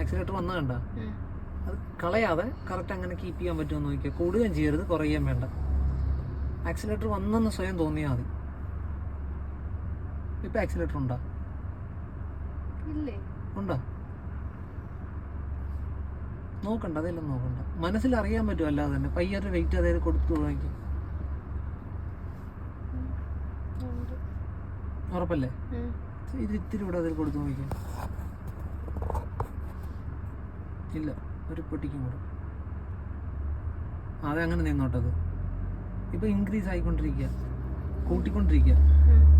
Accelerator വന്ന കണ്ട? അത് കളയാതെ കറക്റ്റ് അങ്ങനെ കീപ്പ് ചെയ്യാൻ പറ്റുമോ നോക്കിയാൽ കൂടുകയും ചെയ്യരുത് കുറയുകയും വേണ്ട. ആക്സിലേറ്റർ വന്നെന്ന് സ്വയം തോന്നിയാൽ മതി. ഇപ്പൊ ആക്സിലേറ്റർ ഉണ്ടോ? ഉണ്ടോ? നോക്കണ്ട അതെല്ലാം നോക്കണ്ട. മനസ്സിൽ അറിയാൻ പറ്റും അല്ലാതെ തന്നെ. പയ്യൊരു വെയിറ്റ് അതായത് കൊടുത്തു നോക്കി. ഉറപ്പല്ലേ. ഇത് ഇത്തിരി കൂടെ അതിൽ കൊടുത്തു നോക്കി. ഇല്ല ഒരു പൊട്ടിക്കും അതെ അങ്ങനെ നിന്നോട്ടത് ഇപ്പൊ ഇൻക്രീസ് ആയിക്കൊണ്ടിരിക്കുക കൂട്ടിക്കൊണ്ടിരിക്കുക.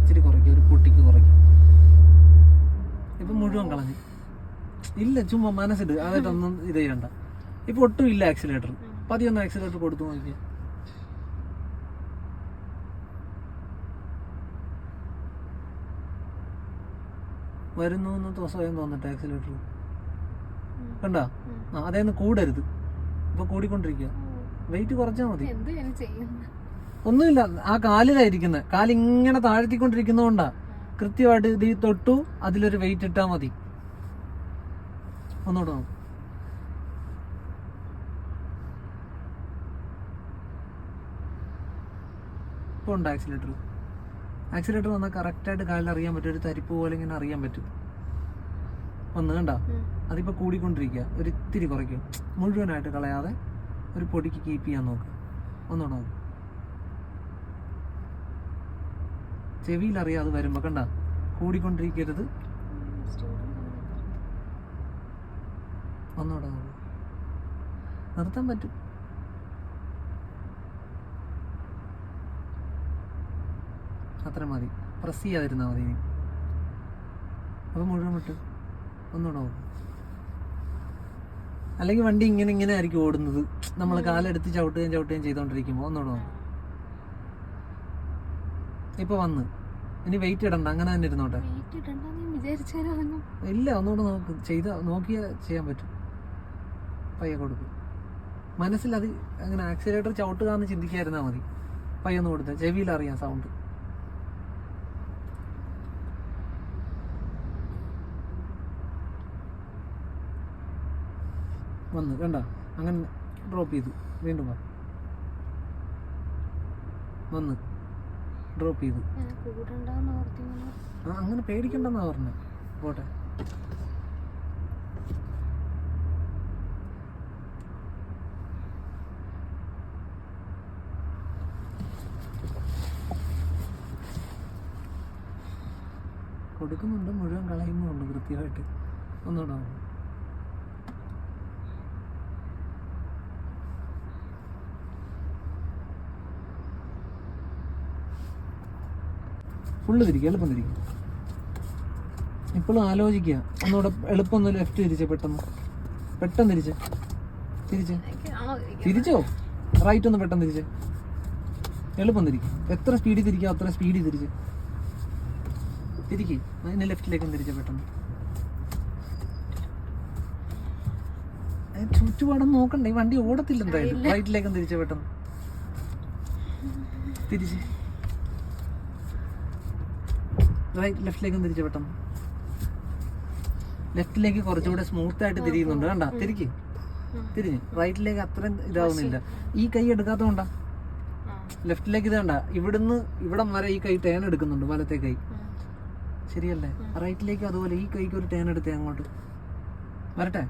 ഇച്ചിരി കുറയ്ക്കുക ഒരു പൊട്ടിക്ക് കുറയ്ക്കുക ഇപ്പൊ മുഴുവൻ കളഞ്ഞു. ഇല്ല ചുമ്മാ മനസ്സിട്ട് അതായിട്ടൊന്നും ഇത് ചെയ്യണ്ട. ഇപ്പൊ ഒട്ടും ഇല്ല ആക്സിലേറ്റർ പതിയൊന്ന് ആക്സിലേറ്റർ കൊടുത്തു നോക്കിയ വരുന്നു എന്ന് സ്വയം തോന്നട്ടെ ആക്സിലേറ്റർ കണ്ടാ. അതേന്ന് കൂടരുത്. ഇപ്പൊ കൂടിക്കൊണ്ടിരിക്കുക വെയിറ്റ് കുറച്ചാൽ മതി. ഒന്നുമില്ല. ആ കാലിലായിരിക്കുന്നത് കാലിങ്ങനെ താഴ്ത്തിക്കൊണ്ടിരിക്കുന്നതുകൊണ്ടാ കൃത്യമായിട്ട് ഇത് ഈ തൊട്ടു അതിലൊരു വെയിറ്റ് ഇട്ടാ മതി. ഒന്നുകൂടെ നോക്ക്. ഇപ്പോൾ ഉണ്ട് ആക്സിലേറ്റർ ആക്സിലേറ്റർ വന്നാൽ കറക്റ്റായിട്ട് കാലിൽ അറിയാൻ പറ്റും. ഒരു തരിപ്പ് പോലെ ഇങ്ങനെ അറിയാൻ പറ്റും. ഒന്ന് കണ്ട? അതിപ്പോ അതിപ്പോൾ കൂടിക്കൊണ്ടിരിക്കുക ഒരു ഇത്തിരി കുറയ്ക്കും. മുഴുവനായിട്ട് കളയാതെ ഒരു പൊടിക്ക് കീപ്പ് ചെയ്യാൻ നോക്ക്. ഒന്നുകൂടെ നോക്ക്. അത് വരുമ്പോൾ കണ്ട? കൂടിക്കൊണ്ടിരിക്കരുത്. ഒന്നുകൂടെ നോക്ക്. നിർത്താൻ പറ്റും. അത്ര മതി. പ്രസ് ചെയ്യാതിരുന്നാൽ മതി ഇനി. അപ്പോൾ മുഴുവൻ വിട്ട്. ഒന്നുകൂടെ നോക്കും. അല്ലെങ്കിൽ വണ്ടി ഇങ്ങനെ ഇങ്ങനെ ആയിരിക്കും ഓടുന്നത്. നമ്മൾ കാലെടുത്ത് ചവിട്ടുകയും ചവിട്ടുകയും ചെയ്തുകൊണ്ടിരിക്കുമ്പോൾ ഒന്നുകൂടെ നോക്കും. ഇപ്പൊ വന്ന്. ഇനി വെയിറ്റ് ഇടണ്ട. അങ്ങനെ തന്നെ ഇരുന്നോട്ടെ. ഇല്ല ഒന്നുകൂടെ നോക്ക്. ചെയ്ത നോക്കിയാ ചെയ്യാൻ പറ്റും. പയ്യെ കൊടുക്കും. മനസ്സിൽ അത് അങ്ങനെ ആക്സിലേറ്റർ ചവിട്ടുക എന്ന് ചിന്തിക്കാതിരുന്നാൽ മതി പയ്യൊന്ന് കൊടുത്ത. ചെവിയിൽ അറിയാം സൗണ്ട് വന്ന് കണ്ട? അങ്ങനെ ഡ്രോപ്പ് ചെയ്തു. വീണ്ടും വാ. വന്ന് ഡ്രോപ്പ് ചെയ്തു. ആ അങ്ങനെ പേടിക്കണ്ടെന്നാ പറഞ്ഞത് പോട്ടെ. കൊടുക്കുന്നുണ്ട് മുഴുവൻ കളയുന്നുണ്ട് കൃത്യമായിട്ട് ഒന്നുകൂടെ ഫുള്ള് തിരിക്കുക എളുപ്പം തിരിക്കുക ഇപ്പോഴും ആലോചിക്കുക ഒന്നുകൂടെ എളുപ്പം ഒന്ന് ലെഫ്റ്റ് തിരിച്ചേ പെട്ടെന്ന്. പെട്ടെന്ന് തിരിച്ച്. തിരിച്ച്. തിരിച്ചോ? റൈറ്റ് ഒന്ന് പെട്ടെന്ന് തിരിച്ച്. എളുപ്പം തിരിക്കും. എത്ര സ്പീഡിൽ തിരിക്കുക അത്ര സ്പീഡിൽ തിരിച്ച്. തിരിക്കുക അതിന് ലെഫ്റ്റിലേക്കും തിരിച്ച് പെട്ടെന്ന്. ചുറ്റുപാടും നോക്കണ്ട. ഈ വണ്ടി ഓടത്തില്ല എന്തായാലും. റൈറ്റിലേക്കും തിരിച്ച് പെട്ടെന്ന്. തിരിച്ച്. റൈറ്റ് ലെഫ്റ്റിലേക്കും തിരിച്ചു പെട്ടെന്ന്. ലെഫ്റ്റിലേക്ക് കുറച്ചുകൂടെ സ്മൂത്ത് ആയിട്ട് തിരിയുന്നുണ്ട്. കണ്ട? തിരിക്ക്. തിരിഞ്ഞ്. റൈറ്റിലേക്ക് അത്രയും ഇതാവുന്നില്ല. ഈ കൈ എടുക്കാത്തതുകൊണ്ടാ. ലെഫ്റ്റിലേക്ക് ഇത് കണ്ട? ഇവിടുന്ന് ഇവിടം വരെ ഈ കൈ ടേൺ എടുക്കുന്നുണ്ട് വലത്തെ കൈ. ശരിയല്ലേ? റൈറ്റിലേക്ക് അതുപോലെ ഈ കൈക്ക് ഒരു ടേൺ എടുത്തേ അങ്ങോട്ട്. വരട്ടെ?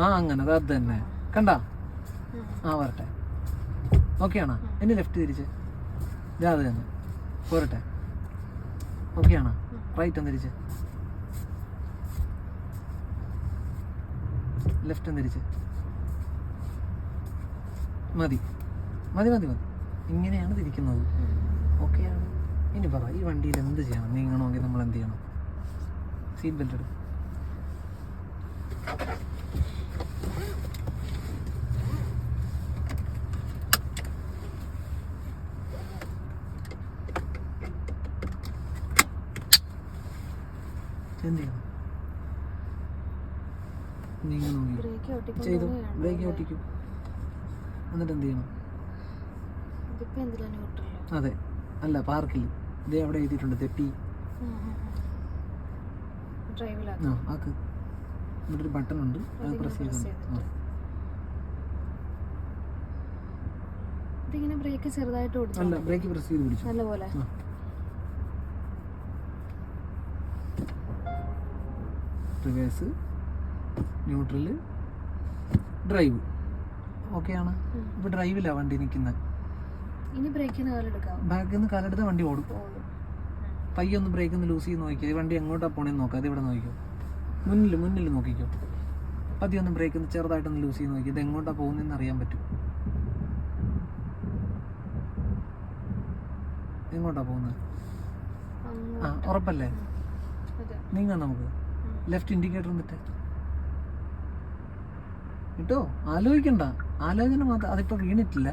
ആ അങ്ങനെ. അത് തന്നെ. കണ്ട? ആ വരട്ടെ. ഓക്കെ ആണോ? എന്നെ ലെഫ്റ്റ് തിരിച്ച്. ഇതാ അത് തന്നെ. പോരട്ടെ. ഓക്കെ ആണോ? റൈറ്റ് ഒന്ന് തിരിച്ച് ലെഫ്റ്റ് ഒന്ന് തിരിച്ച് മതി. മതി മതി മതി. ഇങ്ങനെയാണ് തിരിക്കുന്നത്. ഓക്കെയാണ് ഇനി പറ ഈ വണ്ടിയിൽ എന്ത് ചെയ്യണം? നീങ്ങണമെങ്കിൽ നമ്മൾ എന്ത് ചെയ്യണം? സീറ്റ് ബെൽറ്റ് എടുക്കും എന്ത് ചെയ്യണം നീങ്ങണമെങ്കിൽ ബ്രേക്ക് ചെയ്തു. ബ്രേക്ക് ഓട്ടിക്കും എന്നിട്ട് എന്ത് ചെയ്യണം? അതെ. അല്ല പാർക്കിൽ ഇതേ അവിടെ എഴുതിയിട്ടുണ്ട്. തെപ്പി ആ ആക്ക്. ഇവിടെ ഒരു ബട്ടൺ ഉണ്ട് അത് പ്രസ് press ഇതിങ്ങനെ ബ്രേക്ക് ചെറുതായിട്ട് അല്ല കൊടുത്തു ബ്രേക്ക് പ്രസ് ചെയ്ത് പിടിച്ചു. നല്ലപോലെ. റിവേഴ്സ്. ന്യൂട്രൽ ഡ്രൈവ് ഓക്കെയാണ്. ഇപ്പോൾ ഡ്രൈവിലാണ് വണ്ടി നിൽക്കുന്നത് ബാക്കിൽ നിന്ന് കാലെടുത്ത് വണ്ടി ഓടും. പയ്യൊന്ന് ബ്രേക്ക് ഒന്ന് ലൂസ് ചെയ്ത് നോക്കിയാൽ വണ്ടി എങ്ങോട്ടാണ് പോണേന്ന് നോക്കാം. അത് ഇവിടെ നോക്കിക്കോ. മുന്നിൽ മുന്നിൽ നോക്കിക്കോ. പതിയെ ഒന്ന് ബ്രേക്ക് ഒന്ന് ചെറുതായിട്ടൊന്ന് ലൂസ് ചെയ്ത് നോക്കി ഇത് എങ്ങോട്ടാണ് പോകുന്നതെന്ന് അറിയാൻ പറ്റും. എങ്ങോട്ടാ പോകുന്നത് ആ ഉറപ്പല്ലേ? നീങ്ങാം നമുക്ക്. ലെഫ്റ്റ് ഇൻഡിക്കേറ്റർ എന്നിട്ട് കിട്ടോ ആലോചിക്കണ്ട. ആലോചന മാത്രം അതിപ്പോ വീണിട്ടില്ല.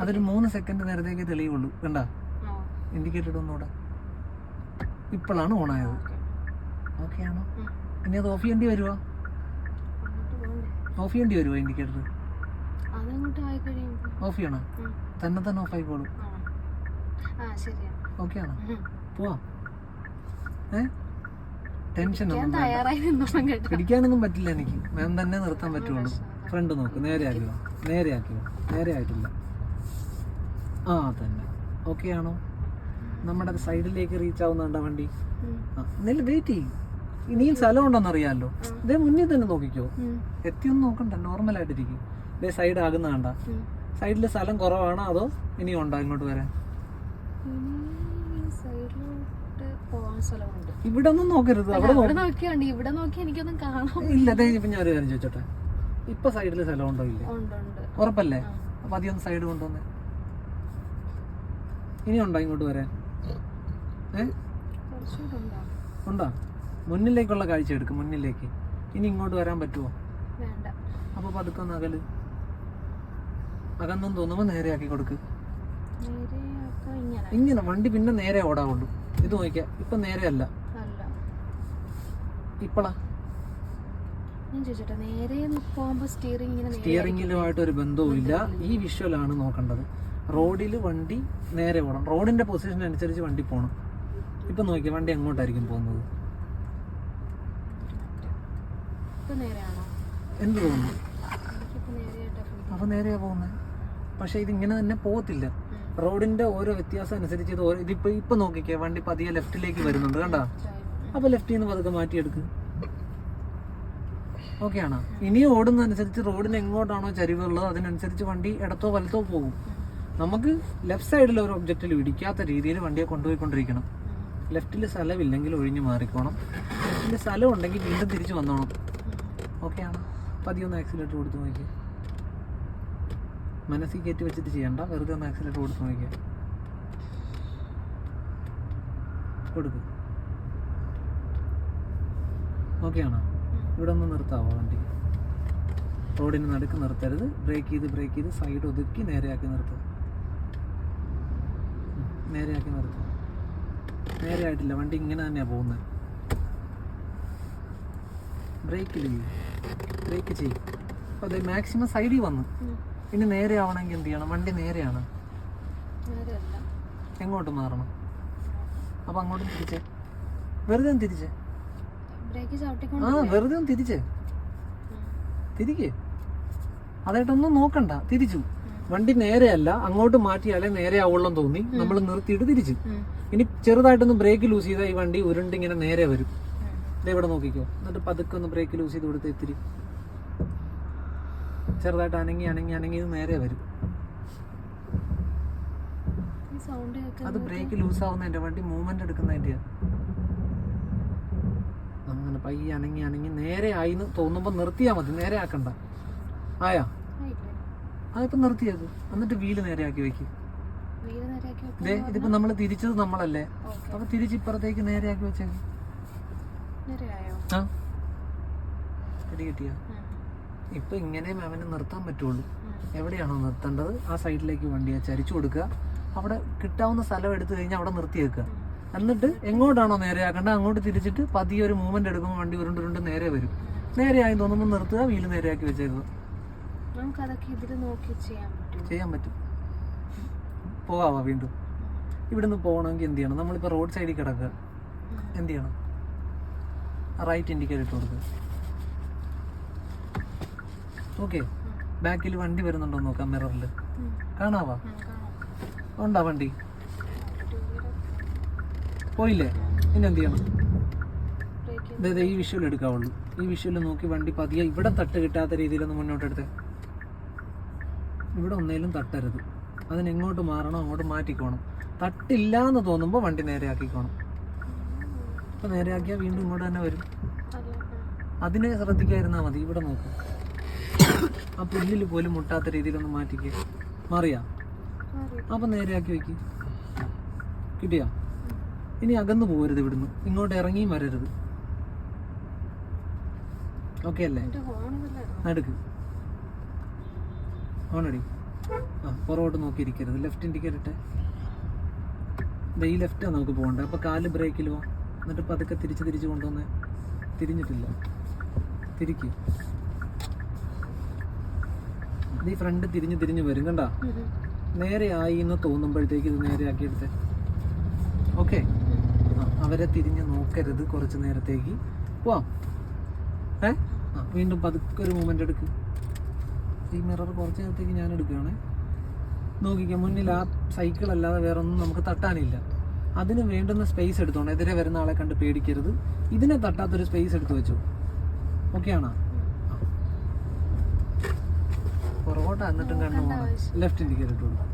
അതൊരു മൂന്ന് സെക്കൻഡ് നേരത്തേക്ക് തെളിയുള്ളൂ. കണ്ട? ഇൻഡിക്കേറ്റർ ഒന്നുകൂടെ ഇപ്പോഴാണ് ഓണായത്. ഓക്കേ. ആണോ? ഇനി അത് ഓഫ് ചെയ്യേണ്ടി വരുവോ? ഓഫ് ചെയ്യേണ്ടി വരുവോ ഇൻഡിക്കേറ്റർ ഓഫ് ചെയ്യണോ? തന്നെ തന്നെ ഓഫ് ആയിക്കോളൂ ഓക്കെ ആണോ? പോവാ. ഏ? ടെൻഷൻ പിടിക്കാനൊന്നും പറ്റില്ല എനിക്ക്. മാം തന്നെ നിർത്താൻ പറ്റുള്ളൂ. ഫ്രണ്ട് നോക്ക്. നേരെ നേരെയാക്കിയോ നേരെ ആക്കിയോ നേരെ ആയിട്ടില്ല. ആ തന്നെ. ഓക്കെ ആണോ? നമ്മുടെ സൈഡിലേക്ക് റീച്ച് ആവുന്നുണ്ടോ വണ്ടി? എന്നാലും വെയിറ്റ് ചെയ്യും. ഇനിയും സ്ഥലം ഉണ്ടോന്ന് അറിയാമല്ലോ ഇതേ മുന്നിൽ തന്നെ നോക്കിക്കോ. എത്തിയൊന്നും നോക്കണ്ട. നോർമൽ ആയിട്ടിരിക്കും. ഇതേ സൈഡ് ആകുന്ന കണ്ട. സൈഡിൽ സ്ഥലം കുറവാണോ അതോ ഇനിയും ഉണ്ടോ ഇങ്ങോട്ട് വരാൻ? ഇവിടെ ഒന്നും നോക്കരുത്. അവിടെ നോക്കിയാണ്ട് ഇവിടെ നോക്കി എനിക്കൊന്നും കാണാം ഇല്ല അതെ ഞാൻ ഒരു കാര്യം ചോദിച്ചോട്ടെ? ഇപ്പൊ സൈഡിൽ സ്ഥലം ഉണ്ടോ ഇല്ലേ ഉറപ്പല്ലേ. അപ്പൊ അധികം സൈഡ് കൊണ്ടുവന്നേ. ഇനി ഉണ്ടോ ഇങ്ങോട്ട് വരാൻ? ഏ? ഉണ്ടോ? മുന്നിലേക്കുള്ള കാഴ്ച എടുക്കും മുന്നിലേക്ക്. ഇനി ഇങ്ങോട്ട് വരാൻ പറ്റുമോ അപ്പൊ പതുക്കെ ഒന്ന് അകൽ. അകന്നും തോന്നുമ്പോ നേരെ ആക്കി കൊടുക്ക്. ഇങ്ങനെ. വണ്ടി പിന്നെ നേരെ ഓടാവുള്ളൂ ഇത് നോക്കിയാ ഇപ്പൊ നേരെ അല്ല. ഇപ്പളാ. ഞാൻ ചോദിച്ചോട്ടെ നേരെ പോകുമ്പോ സ്റ്റിയറിംഗ് ഇങ്ങനെ സ്റ്റിയറിംഗിലുമായിട്ട് ഒരു ബന്ധവും ഇല്ല ഈ ആണ് നോക്കേണ്ടത്. റോഡിൽ വണ്ടി നേരെ പോകണം റോഡിന്റെ പൊസിഷൻ അനുസരിച്ച് വണ്ടി പോകണം ഇപ്പൊ നോക്കി വണ്ടി എങ്ങോട്ടായിരിക്കും പോകുന്നത്? എന്ത് തോന്നുന്നു? അപ്പൊ നേരെയാ പോകുന്നത്. പക്ഷെ ഇത് ഇങ്ങനെ തന്നെ പോകത്തില്ല. റോഡിന്റെ ഓരോ വ്യത്യാസം അനുസരിച്ച് ഇത് ഇപ്പൊ നോക്കിക്കേ വണ്ടി പതിയെ ലെഫ്റ്റിലേക്ക് വരുന്നുണ്ട് കണ്ടാ? അപ്പൊ ലെഫ്റ്റിൽ നിന്ന് പതുക്കെ മാറ്റിയെടുക്ക്. ഓക്കെ ആണോ ഇനി ഓടുന്നതനുസരിച്ച് റോഡിന് എങ്ങോട്ടാണോ ചരിവുള്ളത് അതിനനുസരിച്ച് വണ്ടി ഇടത്തോ വലത്തോ പോകും. നമുക്ക് ലെഫ്റ്റ് സൈഡിൽ ഒരു ഒബ്ജക്റ്റിൽ ഇടിക്കാത്ത രീതിയിൽ വണ്ടിയെ കൊണ്ടുപോയിക്കൊണ്ടിരിക്കണം. ലെഫ്റ്റിൽ സ്ഥലമില്ലെങ്കിൽ ഒഴിഞ്ഞു മാറിക്കോണം. ലെഫ്റ്റിൽ സ്ഥലം ഉണ്ടെങ്കിൽ വീണ്ടും തിരിച്ചു വന്നോണം. ഓക്കെ ആണോ പതിയെ ഒന്ന് ആക്സിലേറ്റർ കൊടുത്ത് നോക്കിയാൽ മനസ്സിൽ കയറ്റി വെച്ചിട്ട് ചെയ്യണ്ട. വെറുതെ ഒന്ന് ആക്സിലേറ്റർ കൊടുത്ത് നോക്കിയാൽ കൊടുക്കും. ഓക്കെ ആണോ ഇവിടെ ഒന്ന് നിർത്താവോ വണ്ടി? റോഡിന് നടുക്ക് നിർത്തരുത്. ബ്രേക്ക് ചെയ്ത് ബ്രേക്ക് ചെയ്ത് സൈഡ് ഒതുക്കി നേരെയാക്കി നിർത്തുക. നേരെയാക്കി നിർത്തുക. നേരെയായിട്ടില്ല. വണ്ടി ഇങ്ങനെ തന്നെയാണ് പോകുന്നത് ബ്രേക്കിൽ ബ്രേക്ക് ചെയ്യും. അപ്പോൾ അത് മാക്സിമം സൈഡിൽ വന്നു. ഇനി നേരെ ആവണമെങ്കിൽ എന്ത് ചെയ്യണം? വണ്ടി നേരെയാണ്. എങ്ങോട്ട് മാറണം? അപ്പോൾ അങ്ങോട്ടും തിരിച്ചേ. വെറുതെ തിരിച്ചേ. ആ വെറുതെ ഒന്ന് തിരിച്ചേ. തിരിക്കേ. അതായിട്ടൊന്നും നോക്കണ്ട. തിരിച്ചു. വണ്ടി നേരെയല്ല. അങ്ങോട്ട് മാറ്റിയാലേ നേരെ ആവുള്ളൂ തോന്നി. നമ്മൾ നിർത്തിയിട്ട് തിരിച്ചു. ഇനി ചെറുതായിട്ടൊന്ന് ബ്രേക്ക് ലൂസ് ചെയ്താൽ ഈ വണ്ടി ഉരുണ്ട് ഇങ്ങനെ നേരെ വരും. ഇവിടെ നോക്കിക്കോ. എന്നിട്ട് പതുക്കെ ഒന്ന് ബ്രേക്ക് ലൂസ് ചെയ്ത് കൊടുത്ത് ഇത്തിരി. ചെറുതായിട്ട് അനങ്ങി അനങ്ങി അനങ്ങി ഇത് നേരെ വരും. അത് ബ്രേക്ക് ലൂസ് ആവുന്ന എന്റെ വണ്ടി മൂവ്മെന്റ് എടുക്കുന്നതിന്റെ അങ്ങനെ പയ്യെ അനങ്ങി അനങ്ങി നേരെ ആയി എന്ന് തോന്നുമ്പോൾ നിർത്തിയാൽ മതി നേരെ ആക്കണ്ട. ആയാ? അതിപ്പോ നിർത്തിയത് എന്നിട്ട് വീൽ നേരെ ആക്കി വെക്കും ഇതേ ഇതിപ്പോ നമ്മൾ തിരിച്ചത് നമ്മളല്ലേ? അപ്പൊ തിരിച്ച് ഇപ്പുറത്തേക്ക് നേരെ ആക്കി വെച്ചേക്ക് ആ. പിടി കിട്ടിയ. ഇപ്പൊ ഇങ്ങനെ മാമിനെ നിർത്താൻ പറ്റുള്ളൂ. എവിടെയാണോ നിർത്തേണ്ടത്? ആ സൈഡിലേക്ക് വണ്ടിയെ. ചരിച്ചു കൊടുക്കുക. അവിടെ കിട്ടാവുന്ന സ്ഥലം എടുത്തു കഴിഞ്ഞാൽ അവിടെ നിർത്തി വെക്കുക. എന്നിട്ട് എങ്ങോട്ടാണോ നേരെ ആക്കേണ്ടത്? അങ്ങോട്ട് തിരിച്ചിട്ട് പതിയെ ഒരു മൂവ്മെന്റ് എടുക്കുമ്പോൾ വണ്ടി ഉരുണ്ട് ഉരുണ്ട് നേരെ വരും. നേരെ ആയി തോന്നുമ്പോൾ നിർത്തുക വീൽ നേരെയാക്കി വെച്ചേക്കുക. ചെയ്യാൻ പറ്റും. പോകാവാ വീണ്ടും? ഇവിടുന്ന് പോകണമെങ്കിൽ എന്ത് ചെയ്യണം? നമ്മളിപ്പോൾ റോഡ് സൈഡിൽ കിടക്കുക. എന്ത് ചെയ്യണം? റൈറ്റ് ഇൻഡിക്കേറ്റർ ഇട്ട് കൊടുക്കുക. ഓക്കെ ബാക്കിൽ വണ്ടി വരുന്നുണ്ടോ നോക്കാം മിററിൽ. കാണാവാ? ഉണ്ടാ വണ്ടി? പോയില്ലേ? ഇനി എന്ത് ചെയ്യണം? അതായത് ഈ വിഷ്വൽ എടുക്കാവുള്ളൂ. ഈ വിഷ്വൽ നോക്കി വണ്ടി പതിയെ ഇവിടെ തട്ട് കിട്ടാത്ത രീതിയിലൊന്ന് മുന്നോട്ട് എടുത്തേ ഇവിടെ ഒന്നേലും തട്ടരുത്. അതിനെങ്ങോട്ട് മാറണം അങ്ങോട്ട് മാറ്റിക്കോണം. തട്ടില്ല എന്ന് തോന്നുമ്പോൾ വണ്ടി നേരെയാക്കിക്കോണം. അപ്പോൾ നേരെയാക്കിയാൽ വീണ്ടും ഇങ്ങോട്ട് തന്നെ വരും. അതിനെ ശ്രദ്ധിക്കാതിരുന്നാൽ മതി. ഇവിടെ നോക്കും. ആ പുല്ലിൽ പോലും മുട്ടാത്ത രീതിയിലൊന്ന് മാറ്റിക്കുക മാറിയാ? അപ്പൊ നേരെയാക്കി വെക്ക്. കിട്ടിയാ? ഇനി അകന്നു പോകരുത് ഇവിടുന്ന്. ഇങ്ങോട്ട് ഇറങ്ങിയും വരരുത്. ഓക്കെ അല്ലേ? നടുക്ക്. ഓണടി. ആ പുറകോട്ട് നോക്കിയിരിക്കരുത്. Left indicator ഇട്ടെ. ഈ ലെഫ്റ്റാണ് നമുക്ക് പോകേണ്ടത് അപ്പോൾ കാൽ ബ്രേക്കിൽ പോവാം എന്നിട്ട് പതുക്കെ തിരിച്ച് തിരിച്ച് കൊണ്ടുവന്ന് തിരിഞ്ഞിട്ടില്ല. തിരിക്ക്. നീ ഈ ഫ്രണ്ട് തിരിഞ്ഞ് തിരിഞ്ഞ് വരും കണ്ട. നേരെ ആയി എന്ന് തോന്നുമ്പോഴത്തേക്ക് ഇത് നേരെ ആക്കി എടുത്തേ. ഓക്കെ അവരെ തിരിഞ്ഞ് നോക്കരുത് കുറച്ച് നേരത്തേക്ക്. പോവാം. ഏ? ആ വീണ്ടും പതുക്കെ ഒരു മൂമെന്റ് എടുക്ക്. ഈ മിറർ കുറച്ച് നേരത്തേക്ക് ഞാൻ എടുക്കുകയാണേ. നോക്കിക്കാം മുന്നിൽ ആ സൈക്കിൾ അല്ലാതെ വേറെ ഒന്നും നമുക്ക് തട്ടാനില്ല. അതിന് വേണ്ടുന്ന സ്പേസ് എടുത്തോണം എതിരെ വരുന്ന ആളെ കണ്ട് പേടിക്കരുത്. ഇതിനെ തട്ടാത്തൊരു സ്പേസ് എടുത്തു വെച്ചു. ഓക്കെ ആണോ? പുറകോട്ട് എന്നിട്ടും കണ്ണു പോകണം ലെഫ്റ്റ് ഇൻഡിക്കേറ്റർ ഇട്ടു കൊടുക്കും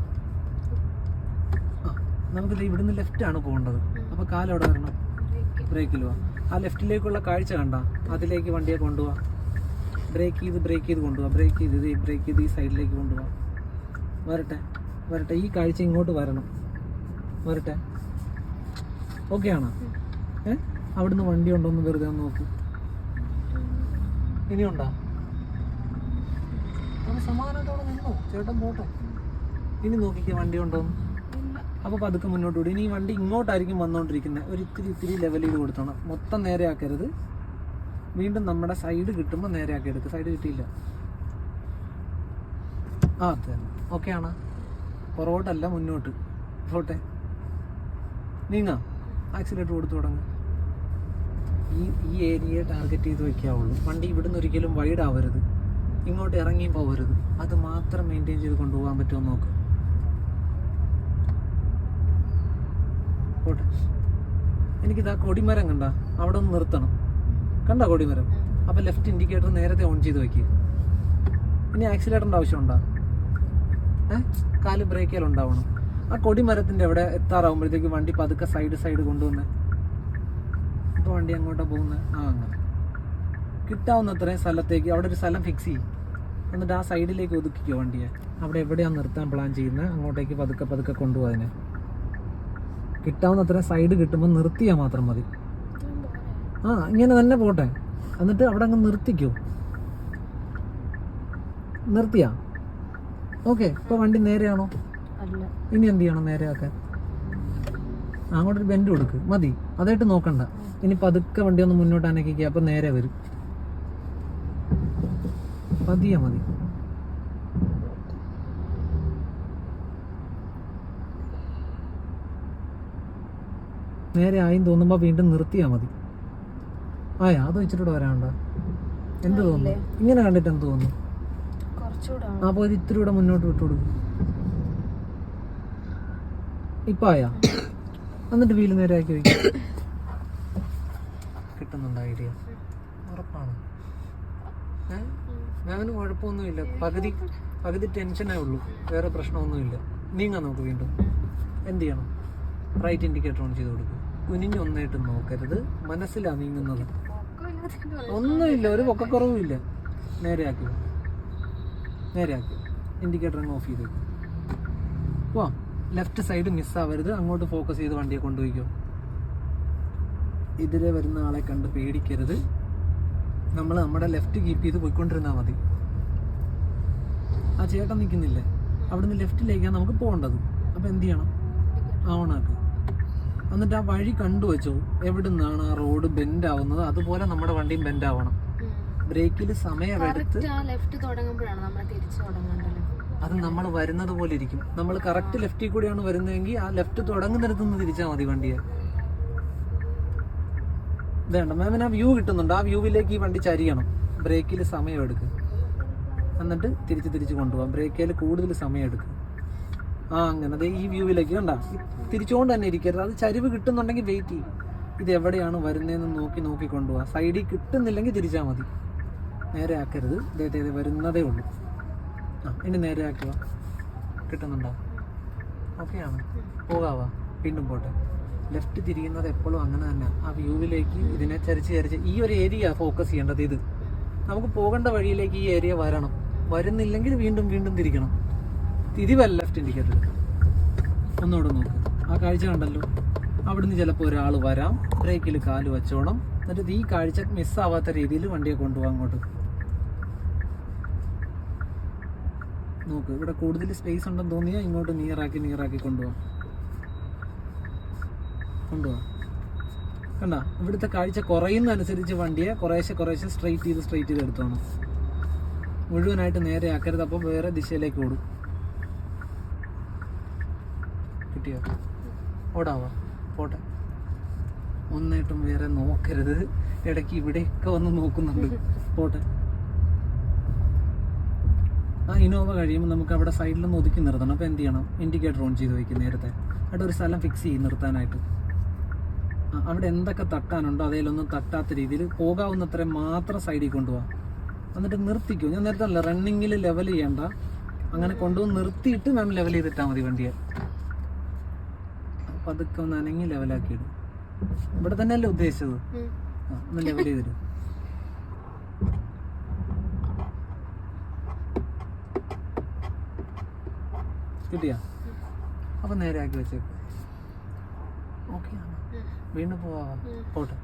നമുക്കിത് ഇവിടുന്ന് ലെഫ്റ്റ് ആണ് പോകേണ്ടത്. അപ്പോൾ അവിടെ വരണം. ബ്രേക്കിൽ പോവാം ആ ലെഫ്റ്റിലേക്കുള്ള കാഴ്ച കണ്ട. അതിലേക്ക് വണ്ടിയെ കൊണ്ടുപോവാ ബ്രേക്ക് ചെയ്ത് ബ്രേക്ക് ചെയ്ത് കൊണ്ടുപോവാ ബ്രേക്ക് ചെയ്ത് ഈ ബ്രേക്ക് ചെയ്ത് ഈ സൈഡിലേക്ക് കൊണ്ടുപോവാം വരട്ടെ. വരട്ടെ. ഈ കാഴ്ച ഇങ്ങോട്ട് വരണം. വരട്ടെ. ഓക്കെ ആണോ? ഏ? അവിടുന്ന് വണ്ടി ഉണ്ടോ എന്ന് വെറുതെ ഒന്ന് നോക്ക്. ഇനിയുണ്ടോ സമാധാനത്തോടെ നിന്നോ. ചേട്ടൻ പോട്ടെ. ഇനി നോക്കിക്കേ വണ്ടി ഇല്ല. അപ്പോൾ പതുക്കെ മുന്നോട്ട് വിടും ഇനി ഈ വണ്ടി ഇങ്ങോട്ടായിരിക്കും വന്നുകൊണ്ടിരിക്കുന്നത് ഒരു ഇത്തിരി ഇത്തിരി ലെവൽ ചെയ്ത് കൊടുത്തോണം. മൊത്തം നേരെ ആക്കരുത് വീണ്ടും നമ്മുടെ സൈഡ് കിട്ടുമ്പോൾ നേരെ ആക്കി എടുക്കുക സൈഡ് കിട്ടിയില്ല. ആ അത് തന്നെ. ഓക്കെ ആണ്. പുറകോട്ടല്ല മുന്നോട്ട്. പോട്ടെ. നീങ്ങ. ആക്സിലേറ്റർ കൊടുത്തു തുടങ്ങും. ഈ ഈ ഏരിയയെ ടാർഗറ്റ് ചെയ്ത് വെക്കാവുള്ളൂ വണ്ടി ഇവിടുന്ന് ഒരിക്കലും വൈഡ് ആവരുത്. ഇങ്ങോട്ട് ഇറങ്ങിയും പോകരുത് അത് മാത്രം മെയിന്റെയിൻ ചെയ്ത് കൊണ്ടുപോകാൻ പറ്റുമോ എന്ന് പോട്ടെ. എനിക്കിതാ കൊടിമരം കണ്ട. അവിടെ ഒന്ന് നിർത്തണം. കണ്ട കൊടിമരം? അപ്പം ലെഫ്റ്റ് ഇൻഡിക്കേറ്റർ നേരത്തെ ഓൺ ചെയ്ത് വയ്ക്കുക ഇനി ആക്സിലേറ്ററിന്റെ ആവശ്യമുണ്ടോ? ഏ? കാൽ ബ്രേക്കിൽ ഉണ്ടാവണം. ആ കൊടിമരത്തിന്റെ അവിടെ എത്താറാവുമ്പോഴത്തേക്ക് വണ്ടി പതുക്കെ സൈഡ് സൈഡ് കൊണ്ടുവന്ന്. ഇപ്പോൾ വണ്ടി അങ്ങോട്ടാ പോകുന്നത് ആ അങ്ങനെ. കിട്ടാവുന്ന അത്രയും സ്ഥലത്തേക്ക് അവിടെ ഒരു സ്ഥലം ഫിക്സ് ചെയ്യും. എന്നിട്ട് ആ സൈഡിലേക്ക് ഒതുക്കിക്കോ വണ്ടിയെ. അവിടെ എവിടെയാണ് നിർത്താൻ പ്ലാൻ ചെയ്യുന്നത് അങ്ങോട്ടേക്ക് പതുക്കെ പതുക്കെ കൊണ്ടുപോകാൻ അതിനെ കിട്ടാവുന്ന അത്രയും സൈഡ് കിട്ടുമ്പോൾ നിർത്തിയാൽ മാത്രം മതി. ആ ഇങ്ങനെ തന്നെ പോട്ടെ. എന്നിട്ട് അവിടെ അങ്ങ് നിർത്തിക്കോ. നിർത്തിയാ? ഓക്കെ ഇപ്പൊ വണ്ടി നേരെയാണോ? ഇനി എന്ത് ചെയ്യണം നേരെയാക്കാൻ? ആ, അങ്ങോട്ടൊരു ബെൻഡ് കൊടുക്ക്. മതി. അതായിട്ട് നോക്കണ്ട. ഇനി പതുക്കെ വണ്ടി ഒന്ന് മുന്നോട്ട് അനക്കിക്കുക അപ്പൊ നേരെ വരും. പതിയെ മതി. നേരെ ആയും തോന്നുമ്പോ വീണ്ടും നിർത്തിയാ മതി. ആയാ അത് വെച്ചിട്ട് വരാണ്ട എന്ത് തോന്നുന്നു? ഇങ്ങനെ കണ്ടിട്ട് എന്ത് തോന്നുന്നു? അപ്പൊ ഇത് ഇത്തിരി കൂടെ മുന്നോട്ട് വിട്ടുകൊടുക്കും ഇപ്പൊ ആയാ? എന്നിട്ട് വീൽ നേരെ ആക്കി വയ്ക്കും. കിട്ടുന്നുണ്ട് ഐഡിയ? ഉറപ്പാണ്? മാമിന് കുഴപ്പമൊന്നുമില്ല. പകുതി പകുതി ടെൻഷനേ ഉള്ളൂ. വേറെ പ്രശ്നമൊന്നുമില്ല. നീങ്ങാൻ നോക്ക് വീണ്ടും. എന്ത് ചെയ്യണം? റൈറ്റ് ഇൻഡിക്കേറ്റർ ഓൺ ചെയ്ത് കൊടുക്കും. കുനിഞ്ഞ് ഒന്നായിട്ട് നോക്കരുത് മനസ്സിലാ നീങ്ങുന്നത് ഒന്നുമില്ല ഒരു പൊക്കക്കുറവുമില്ല. നേരെയാക്കി. നേരെയാക്കി. ഇൻഡിക്കേറ്റർ അങ്ങ് ഓഫ് ചെയ്ത് വാ ലെഫ്റ്റ് സൈഡ് മിസ്സാവരുത് അങ്ങോട്ട് ഫോക്കസ് ചെയ്ത് വണ്ടിയെ കൊണ്ടുപോയിക്കോ. എതിരെ വരുന്ന ആളെ കണ്ട് പേടിക്കരുത്. നമ്മൾ നമ്മുടെ ലെഫ്റ്റ് കീപ്പ് ചെയ്ത് പോയിക്കൊണ്ടിരുന്നാൽ മതി. ആ ചേട്ടൻ നിൽക്കുന്നില്ലേ അവിടുന്ന് ലെഫ്റ്റിലേക്കാണ് നമുക്ക് പോകേണ്ടത്. അപ്പോൾ എന്ത് ചെയ്യണം? ആ ഓണാക്ക് എന്നിട്ട് ആ വഴി കണ്ടു വെച്ചോ എവിടുന്നാണ് ആ റോഡ് ബെൻഡ് ആവുന്നത്? അതുപോലെ നമ്മുടെ വണ്ടിയും ബെൻഡ് ആവണം. ബ്രേക്കിൽ സമയമെടുത്ത് അത് നമ്മൾ വരുന്നത് പോലെ ഇരിക്കും. നമ്മൾ കറക്റ്റ് ലെഫ്റ്റിൽ കൂടിയാണ് വരുന്നതെങ്കിൽ ആ ലെഫ്റ്റ് തുടങ്ങുന്നിടത്തു നിന്ന് തിരിച്ചാൽ മതി വണ്ടിയെ. വേണ്ട മാമിന് ആ വ്യൂ കിട്ടുന്നുണ്ട്. ആ വ്യൂവിലേക്ക് ഈ വണ്ടി ചരിയണം. ബ്രേക്കിൽ സമയം എടുക്കും. എന്നിട്ട് തിരിച്ച് തിരിച്ച് കൊണ്ടുപോകാം ബ്രേക്കിൽ കൂടുതൽ സമയം എടുക്കും. ആ അങ്ങനെ ഈ വ്യൂവിലേക്ക് കണ്ട. തിരിച്ചുകൊണ്ട് തന്നെ ഇരിക്കരുത്. അത് ചരിവ് കിട്ടുന്നുണ്ടെങ്കിൽ വെയിറ്റ് ചെയ്യും. ഇത് എവിടെയാണ് വരുന്നതെന്ന് നോക്കി നോക്കി കൊണ്ടുപോകാം സൈഡിൽ കിട്ടുന്നില്ലെങ്കിൽ തിരിച്ചാൽ മതി. നേരെ ആക്കരുത്. ഇതേ വരുന്നതേ ഉള്ളൂ. ആ ഇനി നേരെ ആക്കുക. കിട്ടുന്നുണ്ടോ? ഓക്കെയാണ് പോകാവാ. വീണ്ടും പോട്ടെ. ലെഫ്റ്റ് തിരിയുന്നത് എപ്പോഴും അങ്ങനെ തന്നെ. ആ വ്യൂവിലേക്ക് ഇതിനെ ചരിച്ച് ചരിച്ച് ഈ ഒരു ഏരിയ ഫോക്കസ് ചെയ്യേണ്ടത് ഇത്. നമുക്ക് പോകേണ്ട വഴിയിലേക്ക് ഈ ഏരിയ വരണം. വരുന്നില്ലെങ്കിൽ വീണ്ടും വീണ്ടും തിരിക്കണം. തിരിവല്ല ലെഫ്റ്റ് ഇൻഡിക്കേറ്റർ ഒന്നുകൂടെ നോക്ക്. ആ കാഴ്ച കണ്ടല്ലോ. അവിടുന്ന് ചിലപ്പോൾ ഒരാൾ വരാം. ബ്രേക്കിൽ കാൽ വെച്ചോണം. എന്നിട്ട് ഈ കാഴ്ച മിസ്സാവാത്ത രീതിയിൽ വണ്ടിയെ കൊണ്ടുപോകാം അങ്ങോട്ട്. നോക്ക് ഇവിടെ കൂടുതൽ സ്പേസ് ഉണ്ടെന്ന് തോന്നിയാൽ ഇങ്ങോട്ട് നിയറാക്കി നിയറാക്കി കൊണ്ടുപോകാം. കൊണ്ടുപോകാം. കണ്ട? ഇവിടുത്തെ കാഴ്ച കുറയുന്നതനുസരിച്ച് വണ്ടിയെ കുറേശ്ശെ കുറേശ്ശെ സ്ട്രെയിറ്റ് ചെയ്ത് സ്ട്രെയിറ്റ് ചെയ്ത് എടുത്തോണം. മുഴുവനായിട്ട് നേരെ ആക്കരുത്. അപ്പോൾ വേറെ ദിശയിലേക്ക് ഓടും. കിട്ടിയോ? ഓടാവാ? പോട്ടെ. ഒന്നായിട്ടും വേറെ നോക്കരുത്. ഇടയ്ക്ക് ഇവിടെയൊക്കെ വന്ന് നോക്കുന്നുണ്ട്. പോട്ടെ. ആ ഇനോവ കഴിയുമ്പോൾ നമുക്ക് അവിടെ സൈഡിലൊന്ന് ഒതുക്കി നിർത്തണം. അപ്പോൾ എന്ത് ചെയ്യണം? ഇൻഡിക്കേറ്റർ ഓൺ ചെയ്ത് വയ്ക്കും നേരത്തെ. അവിടെ ഒരു സ്ഥലം ഫിക്സ് ചെയ്യും നിർത്താനായിട്ട്. അവിടെ എന്തൊക്കെ തട്ടാനുണ്ടോ അതേലൊന്നും തട്ടാത്ത രീതിയിൽ പോകാവുന്നത്ര മാത്രം സൈഡിൽ കൊണ്ടുപോകാം എന്നിട്ട് നിർത്തിക്കും. ഞാൻ നേരത്തെ അല്ല റണ്ണിങ്ങിൽ ലെവൽ ചെയ്യണ്ട. അങ്ങനെ കൊണ്ടുപോയി നിർത്തിയിട്ട് മാം ലെവൽ ചെയ്തിട്ടാൽ മതി വണ്ടിയെ. അപ്പം അതൊക്കെ ഒന്ന് അനങ്ങി ലെവലാക്കി ഇടും ഇവിടെ തന്നെയല്ലേ ഉദ്ദേശിച്ചത്? ഒന്ന് ലെവൽ ചെയ്തിടും. കിട്ടിയാ? അപ്പൊ നേരെ ആക്കി വെച്ചേക്കും. ഓക്കെ വീണ്ടും പോവാ. പോട്ടെ.